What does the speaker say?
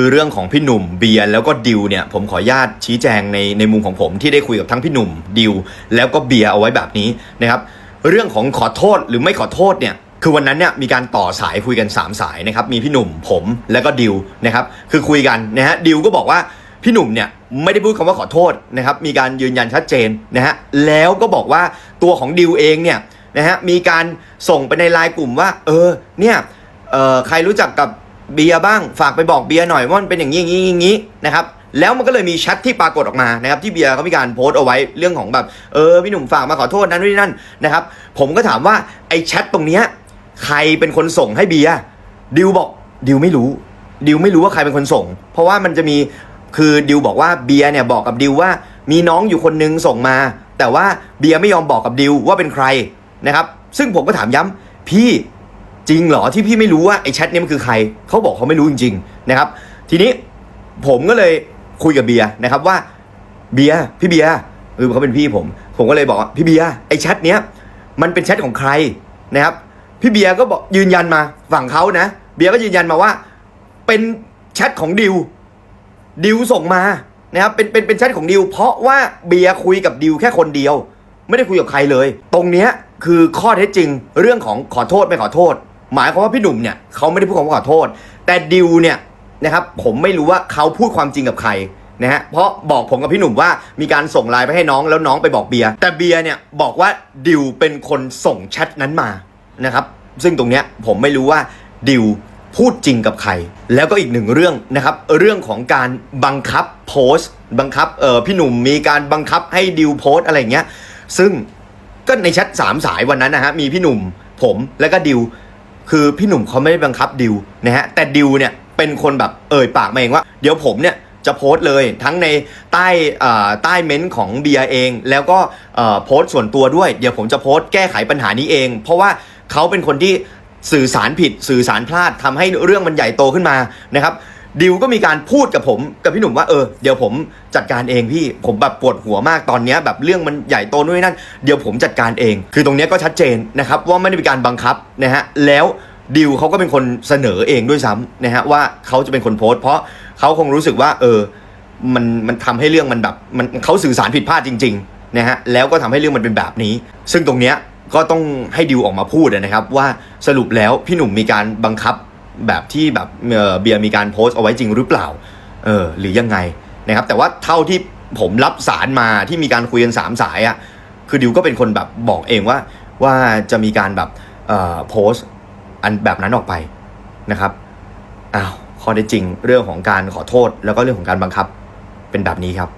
คือเรื่องของพี่หนุ่มเบียร์แล้วก็ดิวเนี่ยผมขออนุญาตชี้แจงในในมุมของผมที่ได้คุยกับทั้งพี่หนุ่มดิวแล้วก็เบียร์เอาไว้แบบนี้นะครับ เรื่องของขอโทษหรือไม่ขอโทษเนี่ยคือวันนั้นเนี่ยมีการต่อสายคุยกัน 3 สายนะครับมีพี่หนุ่มผมแล้วก็ดิวนะครับคือคุยกันนะฮะดิวก็บอกว่าพี่หนุ่มเนี่ยไม่ได้พูดคำว่าขอโทษนะครับมีการยืนยันชัดเจนนะฮะแล้วก็บอกว่าตัวของดิวเองเนี่ยนะฮะมีการส่งไปในไลน์กลุ่มว่า เออเนี่ยเออใครรู้จักกับ เบียร์บ้างฝากไปบอกเบียร์หน่อยว่ามันเป็นอย่างนี้อย่างนี้อย่างนี้นะครับแล้วมันก็เลยมีแชทที่ปรากฏออกมานะครับที่เบียร์เขามีการโพสต์เอาไว้เรื่องของแบบเออพี่หนุ่มฝากมาขอโทษนั้นนี่นั่นนะครับผมก็ถามว่าไอ้แชทตรงเนี้ยใครเป็นคนส่งให้เบียร์ดิวบอกดิวไม่รู้ดิวไม่รู้ว่าใครเป็นคนส่ง เพราะว่ามันจะมีคือดิวบอกว่าเบียร์เนี่ยบอกกับดิวว่ามีน้องอยู่คนนึงส่งมา แต่ว่าเบียร์ไม่ยอมบอกกับดิวว่าเป็นใครนะครับซึ่งผมก็ถามย้ำพี่ จริงเหรอที่พี่ไม่รู้ว่าไอ้แชทนี้มันคือใครเขาบอกเขาไม่รู้จริงๆนะครับ ทีนี้ผมก็เลยคุยกับเบียร์นะครับว่าเบียร์พี่เบียร์เออเขาเป็นพี่ผม ผมก็เลยบอกพี่เบียร์ไอ้แชทเนี้ยมันเป็นแชทของใครนะครับ พี่เบียร์ก็บอกยืนยันมาฝั่งเขานะ เบียร์ก็ยืนยันมาว่า เป็นแชทของดิวดิวส่งมานะครับเป็นเป็นเป็นแชทของดิว เพราะว่าเบียร์คุยกับดิวแค่คนเดียว ไม่ได้คุยกับใครเลย ตรงเนี้ยคือข้อเท็จจริง เรื่องของขอโทษไม่ขอโทษ หมายความว่าพี่หนุ่มเนี่ยเขาไม่ได้พูดคำว่าขอโทษ แต่ดิวเนี่ยนะครับผมไม่รู้ว่าเขาพูดความจริงกับใครนะฮะเพราะบอกผมกับพี่หนุ่มว่ามีการส่งไลน์ไปให้น้องแล้วน้องไปบอกเบียร์แต่เบียร์เนี่ยบอกว่าดิวเป็นคนส่งแชทนั้นมานะครับซึ่งตรงเนี้ยผมไม่รู้ว่าดิวพูดจริงกับใคร แล้วก็อีกหนึ่งเรื่องนะครับ เรื่องของการบังคับโพสต์ บังคับเออพี่หนุ่มมีการบังคับให้ดิวโพสต์อะไรเงี้ยซึ่งก็ในแชทสามสายวันนั้นนะฮะมีพี่หนุ่มผมแล้วก็ดิว คือพี่หนุ่มเขาไม่ได้บังคับดิวนะฮะแต่ดิวเนี่ยเป็นคนแบบเอ่ยปากมาเองว่า เดี๋ยวผมเนี่ยจะโพสต์เลยทั้งในใต้ใต้เม้นต์ของเบียเอง แล้วก็โพสต์ส่วนตัวด้วย เดี๋ยวผมจะโพสต์แก้ไขปัญหานี้เอง เพราะว่าเขาเป็นคนที่สื่อสารผิดสื่อสารพลาดทำให้เรื่องมันใหญ่โตขึ้นมานะครับ ดิวก็มีการพูดกับผมกับพี่หนุ่มว่าเออเดี๋ยวผมจัดการเองพี่ผมแบบปวดหัวมากตอนนี้แบบเรื่องมันใหญ่โตนู่นนนั่นเดี๋ยวผมจัดการเอง คือตรงนี้ก็ชัดเจนนะครับว่าไม่ได้มีการบังคับนะฮะแล้วดิวเขาก็เป็นคนเสนอเองด้วยซ้ำนะฮะว่าเขาจะเป็นคนโพสต์ เพราะเขาคงรู้สึกว่า เออ มันมันทำให้เรื่องมันแบบมันเขาสื่อสารผิดพลาดจริงๆนะฮะแล้วก็ทำให้เรื่องมันเป็นแบบนี้ ซึ่งตรงเนี้ยก็ต้องให้ดิวออกมาพูดนะครับว่าสรุปแล้วพี่หนุ่มมีการบังคับ แบบที่แบบเบียร์มีการโพสต์เอาไว้จริงหรือเปล่าเออหรือยังไงนะครับ แต่ว่าเท่าที่ผมรับสารมาที่มีการคุยกันสามสายอะ่ะคือดิวก็เป็นคนแบบบอกเองว่าว่าจะมีการแบบเอ่อโพสต์อันแบบนั้นออกไปนะครับอ้าวข้อได้จริงเรื่องของการขอโทษ แล้วก็เรื่องของการบังคับเป็นแบบนี้ครับ